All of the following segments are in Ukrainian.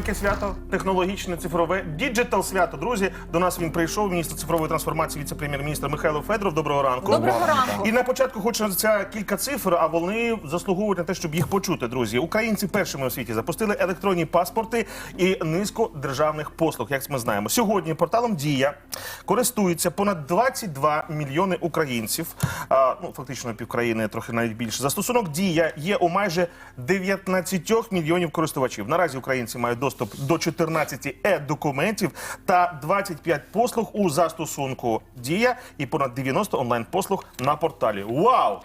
Яке свято технологічне, цифрове, діджитал свято. Друзі, до нас він прийшов. Міністр цифрової трансформації, віце-прем'єр-міністр Михайло Федоров. Доброго ранку. Доброго ранку. І на початку хочеться кілька цифр, а вони заслуговують на те, щоб їх почути. Друзі, українці першими у світі запустили електронні паспорти і низку державних послуг. Як ми знаємо, сьогодні порталом Дія користуються понад 22 мільйони українців. А, ну фактично півкраїни, трохи навіть більше. Застосунок Дія є у майже 19 мільйонів користувачів. Наразі українці мають доступ до 14 е-документів та 25 послуг у застосунку Дія і понад 90 онлайн-послуг на порталі. Вау!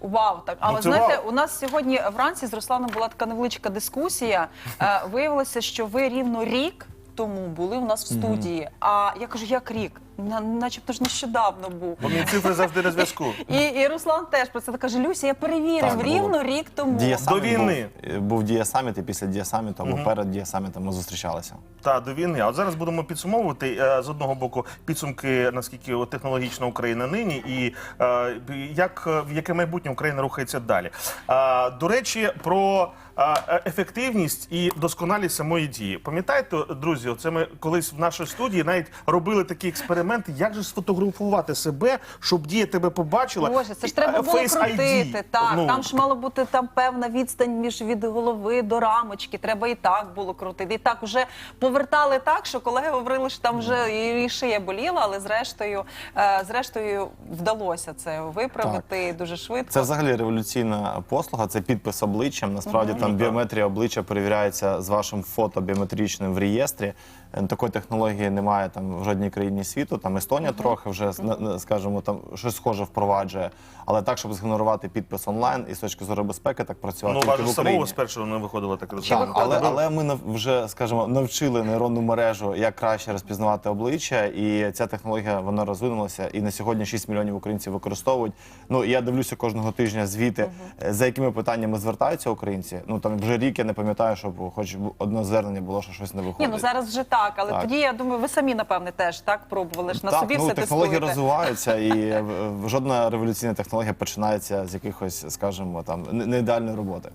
Вау, так. Але Ну, знаєте, вау. у нас сьогодні вранці з Русланом була така невеличка дискусія. Е, виявилося, що ви рівно рік тому були у нас в студії. А я кажу, як рік? На- начебто ж нещодавно був. Бо мені цифри завжди на зв'язку. І, і Руслан теж про це так каже: Люся, я перевірив Так, було. рівно рік тому. До війни. Був, був дія саміт, і після дія саміту або перед дія самітом ми зустрічалися. Та до війни. А от зараз будемо підсумовувати е, з одного боку підсумки, наскільки от технологічна Україна нині, і е, як е, в яке майбутнє Україна рухається далі. Е, До речі, про е, ефективність і досконалість самої дії. Пам'ятаєте, друзі, оце ми колись в нашій студії навіть робили такі експерименти, як же сфотографувати себе, щоб дія тебе побачила. Боже, це ж треба е, було Face ID. крутити. Так, Ну, там ж мало бути там певна відстань між від голови до рамочки. Треба і так було крутити. І так вже повертали так, що колеги говорили, що там вже і шия боліла, але зрештою, е, зрештою вдалося це виправити дуже швидко. Це взагалі революційна послуга, це підпис обличчям. Насправді там біометрія обличчя перевіряється з вашим фото біометричним в реєстрі. Е, Такої технології немає там в жодній країні світу. Там Естонія трохи вже скажімо, там щось схоже впроваджує. Але так, щоб згенерувати підпис онлайн і з точки зору безпеки, так працювати Ну, тільки в самого спершу не виходило так Чи розумію. Так, але, але ми вже скажімо навчили нейронну мережу, як краще розпізнавати обличчя, і ця технологія вона розвинулася. І на сьогодні 6 мільйонів українців використовують. Ну я дивлюся кожного тижня звіти, е, за якими питаннями звертаються українці. Ну там вже рік я не пам'ятаю, щоб хоч одне звернення було, що щось не Ні, ну зараз вже так, але Так. тоді я думаю, ви самі напевне теж так пробували ж на так, собі ну все технології тестуєте. розвиваються, і е, жодна революційна технологія починається з якихось, скажімо, там не ідеальної роботи.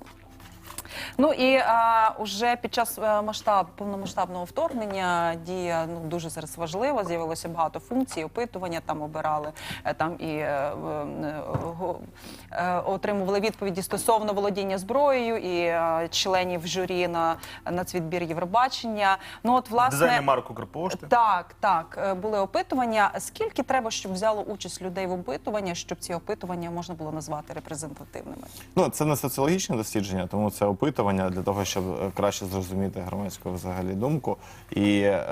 Ну і а, уже під час е, масштаб повномасштабного вторгнення дія ну дуже зараз важлива. З'явилося багато функцій, опитування там обирали е, там і е, е, го- е, отримували відповіді стосовно володіння зброєю і е, членів журі на нацвідбір Євробачення. Ну от власне Дизайнер Марку Укрпошти. так, так е, були опитування. Скільки треба, щоб взяло участь людей в опитуванні, щоб ці опитування можна було назвати репрезентативними? Ну, це не соціологічне дослідження, тому це опитування для того, щоб е, краще зрозуміти громадську взагалі думку. І е,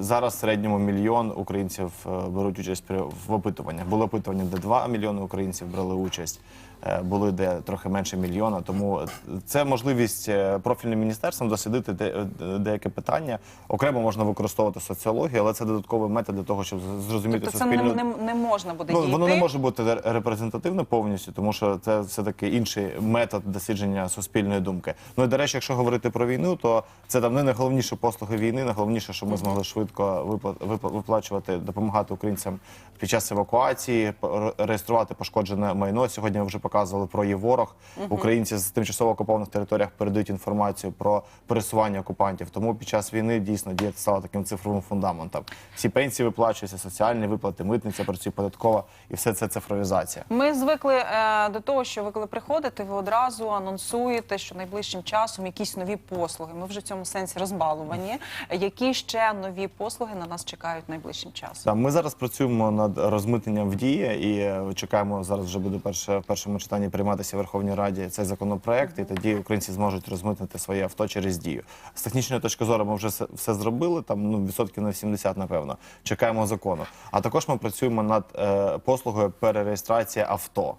зараз в середньому мільйон українців е, беруть участь в опитуваннях. Було опитування, де 2 мільйони українців брали участь. Е, Були де трохи менше мільйона, тому це можливість е, профільним міністерством дослідити де, е, деяке питання. Окремо можна використовувати соціологію, але це додатковий метод для того, щоб зрозуміти Тобто це суспільну не, не, не можна буде Ну, дійти. воно не може бути ре- репрезентативне повністю, тому що це все-таки інший метод дослідження суспільної думки. Ну і до речі, якщо говорити про війну, то це там не найголовніше послуги війни, найголовніше, що ми змогли швидко випла- випла- виплачувати, допомагати українцям під час евакуації, реєструвати пошкоджене майно. Сьогодні ми вже показували про є ворог. Українці з тимчасово окупованих територіях передають інформацію про пересування окупантів. Тому під час війни дійсно дія стала таким цифровим фундаментом. Всі пенсії виплачуються, соціальні виплати, митниця працює податкова, і все це цифровізація. Ми звикли е, до того, що ви коли приходите, ви одразу анонсуєте, що найближчим часом якісь нові послуги. Ми вже в цьому сенсі розбалувані. Які ще нові послуги на нас чекають найближчим часом? Так, ми зараз працюємо над розмитненням в дії і е, чекаємо зараз. Вже буде перше в першому читанні прийматися в Верховній Раді цей законопроект, і тоді українці зможуть розмитнити своє авто через дію. З технічної точки зору ми вже все, зробили. Там ну відсотків на 70, напевно. Чекаємо закону. А також ми працюємо над е, послугою перереєстрації авто.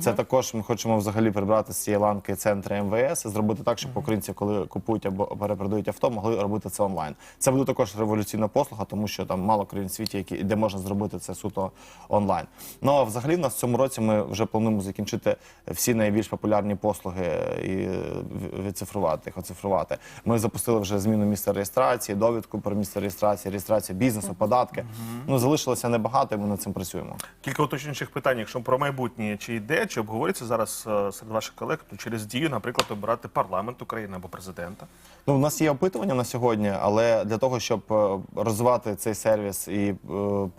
Це також ми хочемо взагалі прибрати з цієї ланки центри МВС і зробити так, щоб українці, коли купують або перепродають авто, могли робити це онлайн. Це буде також революційна послуга, тому що там мало країн в світі, які де можна зробити це суто онлайн. Ну а взагалі в нас в цьому році ми вже плануємо закінчити всі найбільш популярні послуги і відцифрувати їх, оцифрувати. Ми запустили вже зміну місця реєстрації, довідку про місце реєстрації, реєстрацію бізнесу, податки. Ну залишилося небагато, і ми над цим працюємо. Кілька уточнюючих питань, якщо про майбутнє, чи йде, чи обговорюється зараз е, серед ваших колег через дію, наприклад, обирати парламент України або президента? Ну, у нас є опитування на сьогодні, але для того, щоб е, розвивати цей сервіс, і е,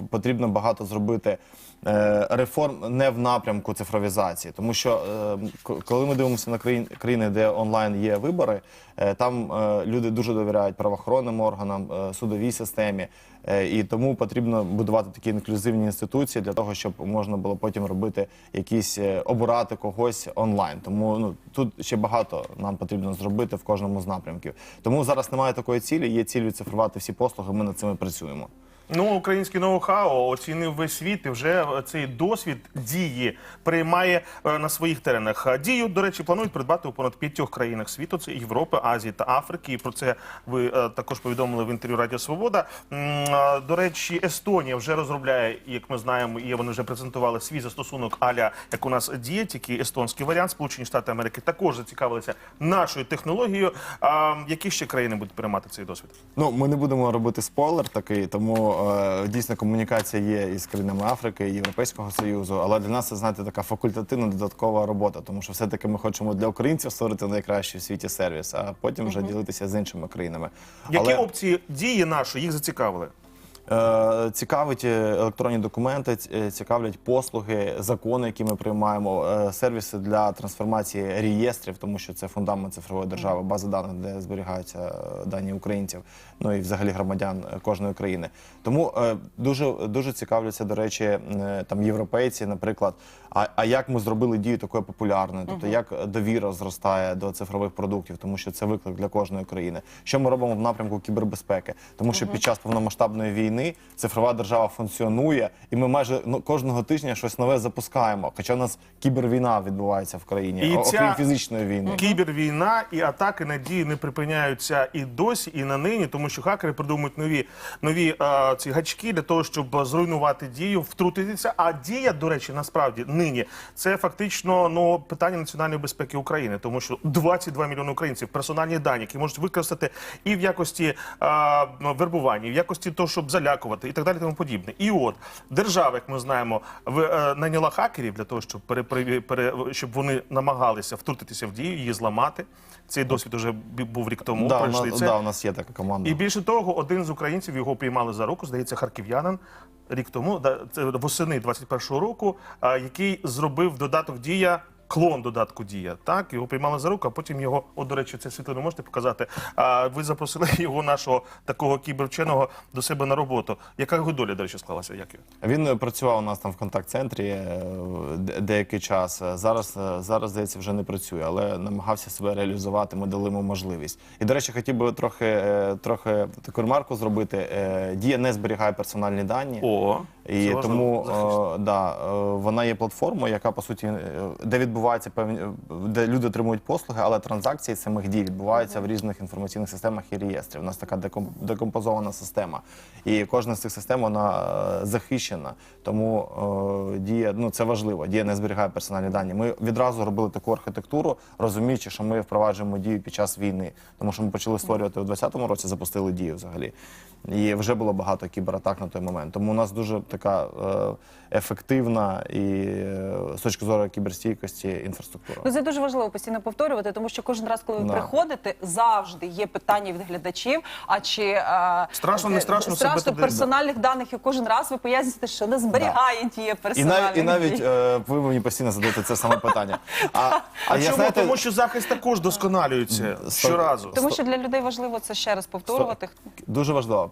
потрібно багато зробити реформ не в напрямку цифровізації, тому що е, коли ми дивимося на країн, країни, де онлайн є вибори, е, там е, люди дуже довіряють правоохоронним органам, е, судовій системі. Е, І тому потрібно будувати такі інклюзивні інституції для того, щоб можна було потім робити якісь е, обирати когось онлайн. Тому ну тут ще багато нам потрібно зробити в кожному з напрямків. Тому зараз немає такої цілі. Є ціль відцифрувати всі послуги. Ми над цим працюємо. Ну, український ноу-хау оцінив весь світ і вже цей досвід дії приймає е, на своїх теренах. Дію, до речі, планують придбати у понад п'ятьох країнах світу: це Європи, Азії та Африки. І про це ви е, також повідомили в інтерв'ю Радіо Свобода. До речі, Естонія вже розробляє, як ми знаємо, і вони вже презентували свій застосунок Аля, як у нас діє, тільки естонський варіант. Сполучені Штати Америки також зацікавилися нашою технологією. Які ще країни будуть приймати цей досвід? Ну ми не будемо робити спойлер такий, тому е, дійсно комунікація є із країнами Африки, і Європейського союзу. Але для нас це знаєте така факультативна додаткова робота, тому що все таки ми хочемо для українців створити найкращий в світі сервіс, а потім вже ділитися з іншими країнами. Які Але... опції дії наші їх зацікавили? Е, Цікавить е, електронні документи, е, цікавлять послуги, закони, які ми приймаємо, сервіси для трансформації реєстрів, тому що це фундамент цифрової держави, база даних, де зберігаються дані українців, ну і взагалі громадян кожної країни. Тому дуже дуже цікавляться, до речі, там європейці, наприклад. А, а як ми зробили дію такою популярною? Тобто як довіра зростає до цифрових продуктів, тому що це виклик для кожної країни. Що ми робимо в напрямку кібербезпеки? Тому що під час повномасштабної війни цифрова держава функціонує, і ми майже ну, кожного тижня щось нове запускаємо. Хоча в нас кібервійна відбувається в країні, І о- ця- окрім фізичної війни. Кібервійна і атаки на дії не припиняються і досі, і на нині, тому що хакери придумують нові нові е, ці гачки для того, щоб зруйнувати дію, втрутитися. А дія, до речі, насправді нині це фактично ну питання національної безпеки України, тому що 22 мільйони українців персональні дані, які можуть використати і в якості е, вербування, і в якості того, щоб залякувати, і так далі, тому подібне. І от держава, як ми знаємо, в, е, наняла хакерів для того, щоб пере, щоб вони намагалися втрутитися в дію, її зламати. Цей досвід бі- був рік тому. Да, у пройшли нас, це. да, у нас є така команда. І більше того, один з українців його піймали за руку, здається, харків'янин. Рік тому, да, це восени 21-го року, який зробив додаток Дія. Клон додатку Дія, так його приймали за руку, а потім його, от до речі, це світлину можете показати. А ви запросили його нашого такого кібервченого до себе на роботу. Яка його доля, до речі, склалася? Як його? Він е, працював у нас там в контакт-центрі е, де- деякий час. Е, Зараз, е, зараз, здається, вже не працює, але намагався себе реалізувати. Ми дали йому можливість. І, до речі, хотів би трохи, е, трохи таку ремарку зробити. Е, Дія не зберігає персональні дані. О, І це тому е, да, е, вона є платформою, яка по суті е, де відбуваються певні, е, де люди отримують послуги, але транзакції самих дій відбуваються в різних інформаційних системах і реєстрів. У нас така деком- декомпозована система, і кожна з цих систем вона е, захищена. Тому е, дія ну це важливо. Дія не зберігає персональні дані. Ми відразу робили таку архітектуру, розуміючи, що ми впроваджуємо дію під час війни, тому що ми почали створювати у 2020 році, запустили дію взагалі. І вже було багато кібератак на той момент. Тому у нас дуже така е, ефективна і е, з точки зору кіберстійкості інфраструктура. Ну, це дуже важливо постійно повторювати, тому що кожен раз, коли ви Да. приходите, завжди є питання від глядачів. А чи е, Страшно, не страшно себе страшно персональних даних, і кожен раз ви пояснюєте, що не зберігає діє І персональних навіть, і навіть ви мені постійно задаєте це саме питання. А, А, я, чому? знаєте, Тому що захист також досконалюється щоразу. Тому що для людей важливо це ще раз повторювати. Дуже важливо.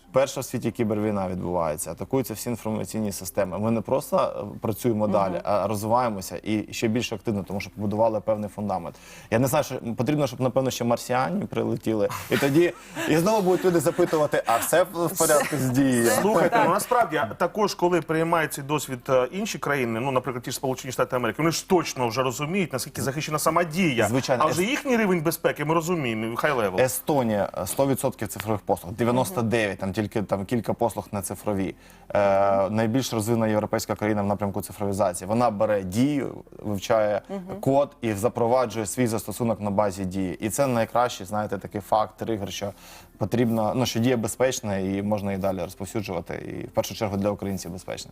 Перша в світі кібервійна відбувається, атакуються всі інформаційні системи. Ми не просто е, працюємо далі, а розвиваємося і ще більш активно, тому що побудували певний фундамент. Я не знаю, що потрібно, щоб напевно ще марсіані прилетіли, і тоді і знову будуть люди запитувати: а все в порядку з дією? Слухайте, ну насправді також, коли приймають цей досвід е, інші країни, ну наприклад, ті ж Сполучені Штати Америки, вони ж точно вже розуміють, наскільки захищена сама дія. Звичайно. А вже їхній рівень безпеки ми розуміємо. Хай левел. Естонія е, 100% цифрових послуг, 99, там тільки там кілька послуг не цифрові. Е, найбільш розвинена європейська країна в напрямку цифровізації. Вона бере дію, вивчає код і запроваджує свій застосунок на базі дії. І це найкращий, знаєте, такий факт, тригер, що потрібно, ну що дія безпечна і можна і далі розповсюджувати. І в першу чергу для українців безпечна.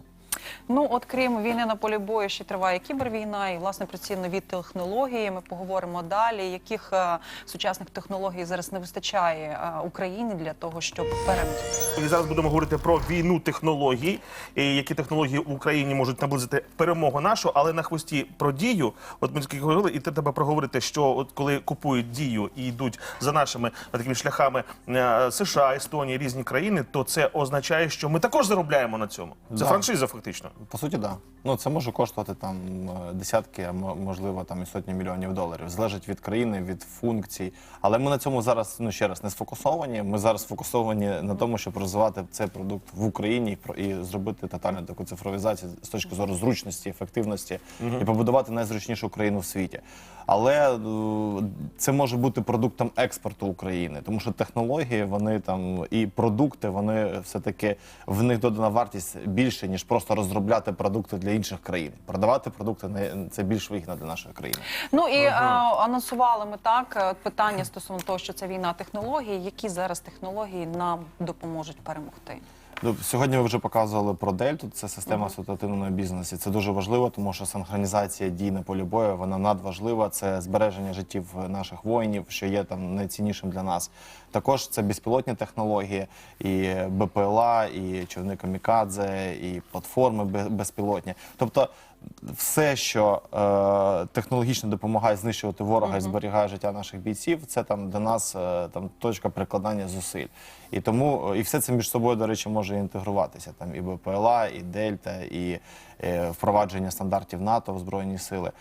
Ну, от крім війни на полі бою, ще триває кібервійна, і власне про ці нові технології ми поговоримо далі. Яких е, сучасних технологій зараз не вистачає е, Україні для того, щоб перемогти? І зараз будемо говорити про війну технологій, і які технології в Україні можуть наблизити перемогу нашу, але на хвості про дію. От ми тільки говорили, і ти тебе проговорити, що от коли купують дію і йдуть за нашими такими шляхами е, США, Естонія, різні країни, то це означає, що ми також заробляємо на цьому. Це Да. франшиза, фактично. По суті, так. Да. Ну це може коштувати там е, десятки, а мо- можливо, там і сотні мільйонів доларів. Залежить від країни, від функцій. Але ми на цьому зараз ну ще раз не сфокусовані. Ми зараз сфокусовані на тому, щоб розвивати цей продукт в Україні і про- і зробити тотальну таку цифровізацію з точки зору зручності, ефективності і побудувати найзручнішу країну в світі. Але е, це може бути продуктом експорту України, тому що технології, вони там і продукти, вони все таки в них додана вартість більше ніж просто розробляти продукти для інших країн. Продавати продукти не це більш вигідно для нашої країни. Ну і е, анонсували ми так е, питання стосовно того, що це війна технологій. Які зараз технології нам допоможуть перемогти? Ну, Сьогодні ви вже показували про Дельту. Це система асоціативного бізнесу. Це дуже важливо, тому що синхронізація дій на полі бою вона надважлива. Це збереження життів наших воїнів, що є там найціннішим для нас. Також це безпілотні технології, і БПЛА, і човни камікадзе, і платформи безпілотні. Тобто. Все, що е, технологічно допомагає знищувати ворога і зберігає життя наших бійців, це там для нас е, там точка прикладання зусиль. І тому е, і все це між собою, до речі, може інтегруватися. Там і БПЛА, і Дельта, і е, впровадження стандартів НАТО в Збройні сили.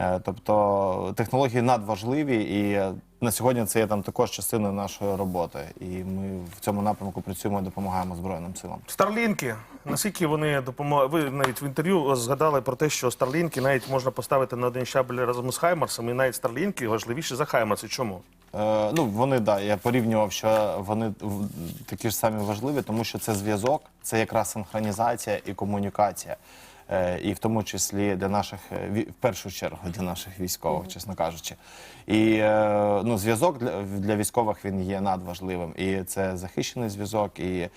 Е, тобто технології надважливі, і е, на сьогодні це є там також частиною нашої роботи. І ми в цьому напрямку працюємо і допомагаємо Збройним силам. Старлінки, наскільки вони допомагають? Ви навіть в інтерв'ю згадали про те, що Старлінки навіть можна поставити на один щабель разом з Хаймарсом, і навіть Старлінки важливіші за Хаймарси. Чому? Е, ну, вони да, я порівнював, що вони такі ж самі важливі, тому що це зв'язок, це якраз синхронізація і комунікація. Е, і в тому числі для наших е, в першу чергу для наших військових, чесно кажучи. І е, ну, зв'язок для, для військових він є надважливим. І це захищений зв'язок, і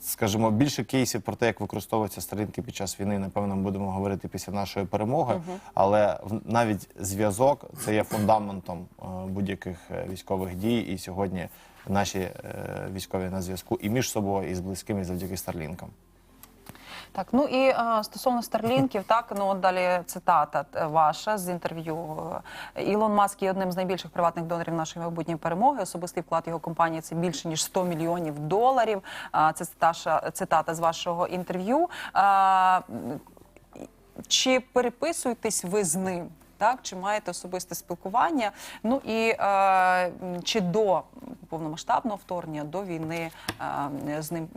скажімо, більше кейсів про те, як використовуються сторінки під час війни, напевно, ми будемо говорити після нашої перемоги. Але в- навіть зв'язок це є фундаментом будь-яких військових дій. І сьогодні наші військові на зв'язку і між собою, і з близькими завдяки старлінкам. Так, ну і а, стосовно старлінків, так ну от далі цитата е, ваша з інтерв'ю. Е, Ілон Маск є одним з найбільших приватних донорів нашої майбутньої перемоги. Особистий вклад його компанії це більше ніж 100 мільйонів доларів. А, Це цитата, цитата з вашого інтерв'ю. Чи переписуєтесь ви з ним? Так, чи маєте особисте спілкування? Ну і е, чи до повномасштабного вторгнення, до війни е, з ним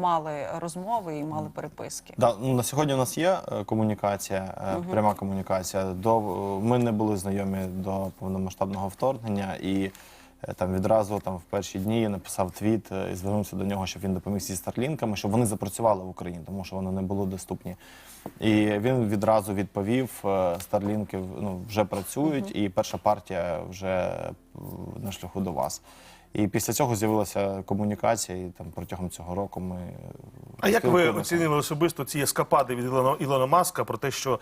мали розмови і мали переписки? Да, ну, на сьогодні у нас є е, комунікація, е, пряма комунікація. До ми не були знайомі до повномасштабного вторгнення, і там відразу там в перші дні написав твіт е, і звернувся до нього, щоб він допоміг зі старлінками, щоб вони запрацювали в Україні, тому що вони не були доступні. І він відразу відповів: е, старлінки ну, вже працюють, і перша партія вже е, на шляху до вас. І після цього з'явилася комунікація, і там протягом цього року ми А як ви оцінили особисто ці ескапади від Ілона, Ілона Маска про те, що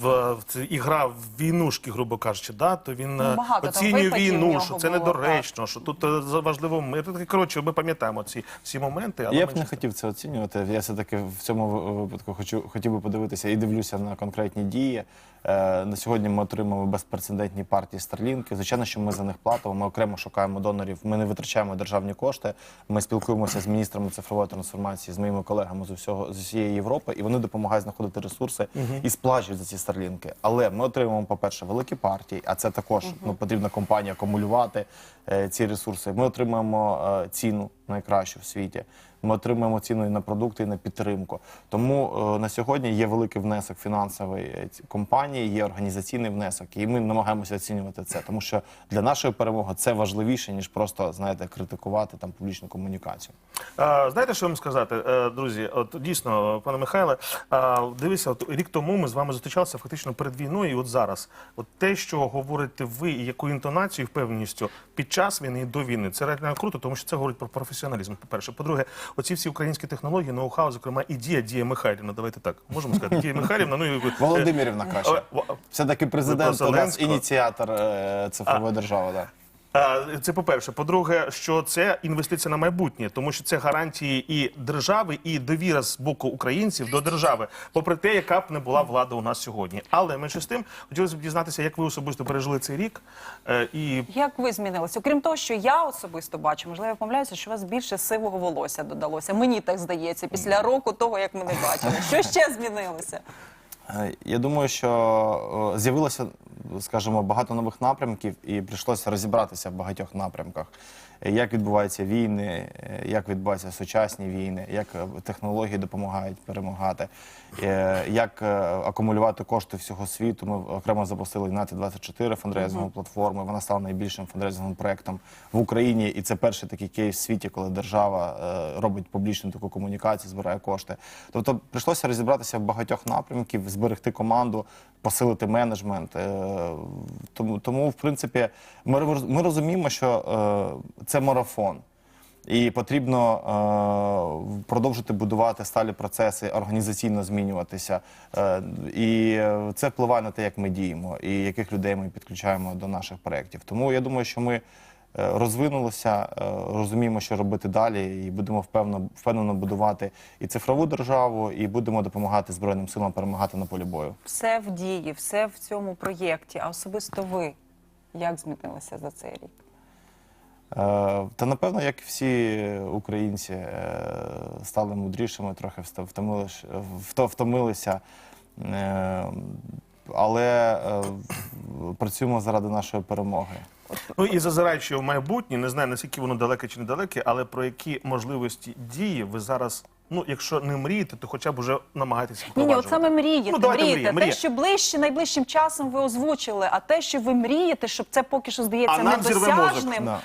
в, в ігра в війнушки, грубо кажучи, да, то він Ну, е, багато оцінює війну, що це було, недоречно, що тут е, важливо мир. Коротше, ми пам'ятаємо ці всі моменти. Але Я б не хотів це оцінювати. Я все-таки в цьому випадку хочу хотів би подивитися і дивлюся на конкретні дії. Е, на сьогодні ми отримали безпрецедентні партії Старлінки. Звичайно, що ми за них платимо. Ми окремо шукаємо донорів. Ми не витрачаємо державні кошти. Ми спілкуємося з міністрами цифрової трансформації, з моїми колегами з усього з усієї Європи, і вони допомагають знаходити ресурси і сплачують за ці старлінки. Але ми отримуємо, по-перше, великі партії, а це також ну, потрібна компанія акумулювати е, ці ресурси. Ми отримуємо е, ціну найкращу в світі. Ми отримуємо ціну і на продукти, і на підтримку. Тому е, на сьогодні є великий внесок фінансової е, компанії, є організаційний внесок, і ми намагаємося оцінювати це, тому що для нашої перемоги це важливіше ніж просто знаєте критикувати там публічну комунікацію. А, знаєте, що вам сказати, Е, друзі? От дійсно, пане Михайле, дивіться, от рік тому ми з вами зустрічалися фактично перед війною, і от зараз, от те, що говорите ви, і яку інтонацію, і впевненістю під час війни і до війни, це реально круто, тому що це говорить про професіоналізм. По перше, по-друге, оці всі українські технології, ноу-хау, зокрема, і дія Дія Михайлівна. Давайте так можемо сказати. Дія Михайлівна. Ну і Володимирівна краще. Все таки президент у нас ініціатор е, цифрової держави. Да. Це по-перше. По-друге, що це інвестиція на майбутнє, тому що це гарантії і держави, і довіра з боку українців до держави, попри те, яка б не була влада у нас сьогодні. Але менше з тим хотілося б дізнатися, як ви особисто пережили цей рік. е, І Як ви змінилися? Окрім того, що я особисто бачу, можливо, я помиляюся, що у вас більше сивого волосся додалося. Мені так здається, після року того, як ми не бачили. Що ще змінилося? Е, Я думаю, що е, з'явилося, скажімо, багато нових напрямків, і прийшлося розібратися в багатьох напрямках. Як відбуваються війни, е, як відбуваються сучасні війни, як е, технології допомагають перемагати, е, як акумулювати кошти всього світу. Ми окремо запустили United 24 фандрейзингову платформу. Вона стала найбільшим фандрейзинговим проектом в Україні, і це перший такий кейс в світі, коли держава робить публічну таку комунікацію, збирає кошти. Тобто прийшлося розібратися в багатьох напрямків, зберегти команду, посилити менеджмент. Е, Тому, тому в принципі, ми, ми розуміємо, що е, це марафон. І потрібно е, продовжити будувати сталі процеси, організаційно змінюватися. Е, і це впливає на те, як ми діємо і яких людей ми підключаємо до наших проєктів. Тому я думаю, що ми е, розвинулися, е, розуміємо, що робити далі, і будемо впевнено, впевнено будувати і цифрову державу, і будемо допомагати Збройним силам перемагати на полі бою. Все в дії, все в цьому проєкті. А особисто ви як змінилися за цей рік? Е, Та напевно, як всі українці, стали мудрішими, трохи втомилися. Але е, працюємо заради нашої перемоги. ну і зазираючи в майбутнє, не знаю наскільки воно далеке чи недалеке, але про які можливості дії ви зараз. Ну, якщо не мрієте, то хоча б уже намагаєтеся Ні, ні, от впроваджувати. саме мрієте, Ну, давайте мрієте. мрія, Те, що ближче, найближчим часом ви озвучили, а те, що ви мрієте, щоб це поки що здається А нам зірве недосяжним, е,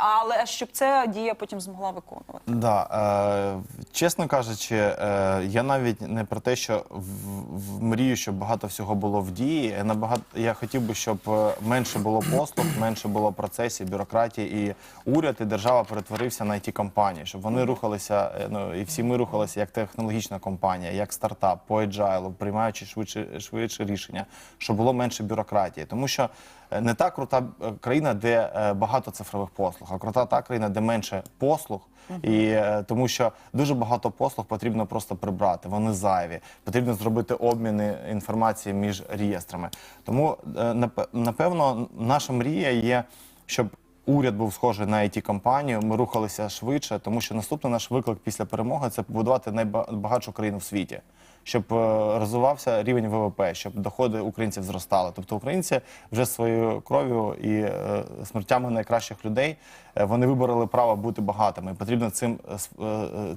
але щоб це дія потім змогла виконувати. Да, е, чесно кажучи, е, я навіть не про те, що в, в мрію, щоб багато всього було в дії. Я Набагато я хотів би, щоб е, менше було послуг, менше було процесів, бюрократії, і уряд і держава перетворився на it компанії, щоб вони рухалися. е, Ну і всі ми рухалися як технологічна компанія, як стартап по agile, приймаючи швидше швидше рішення, щоб було менше бюрократії, тому що. е, Не та крута е, країна, де е, багато цифрових послуг, а крута та країна, де менше послуг, і тому що дуже багато послуг потрібно просто прибрати. Вони зайві. Потрібно зробити обміни інформації між реєстрами. Тому напевно наша мрія є, щоб. Уряд був схожий на it компанію Ми рухалися швидше, тому що наступний наш виклик після перемоги це побудувати найбагатшу країну в світі, щоб е, розвивався рівень ВВП, щоб доходи українців зростали. Тобто українці вже своєю кров'ю і е, смертями найкращих людей е, вони вибороли право бути багатими. Потрібно цим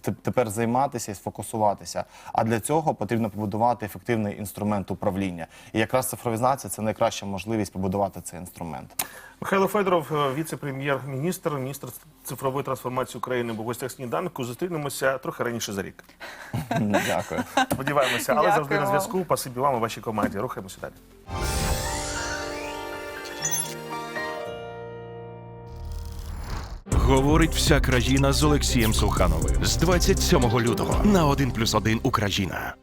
тепер займатися і сфокусуватися. А для цього потрібно побудувати ефективний інструмент управління. І якраз цифровізація це найкраща можливість побудувати цей інструмент. Михайло Федоров, е, віце-прем'єр-міністр, міністр цифрової трансформації України, був в гостях сніданку. Зустрінемося трохи раніше за рік. Дякую. Сподіваємося, але завжди на зв'язку. Пасибі вам і вашій команді. Рухаємося далі. Говорить вся країна з Олексієм Сухановим з 27 лютого на 1+,1 Україна.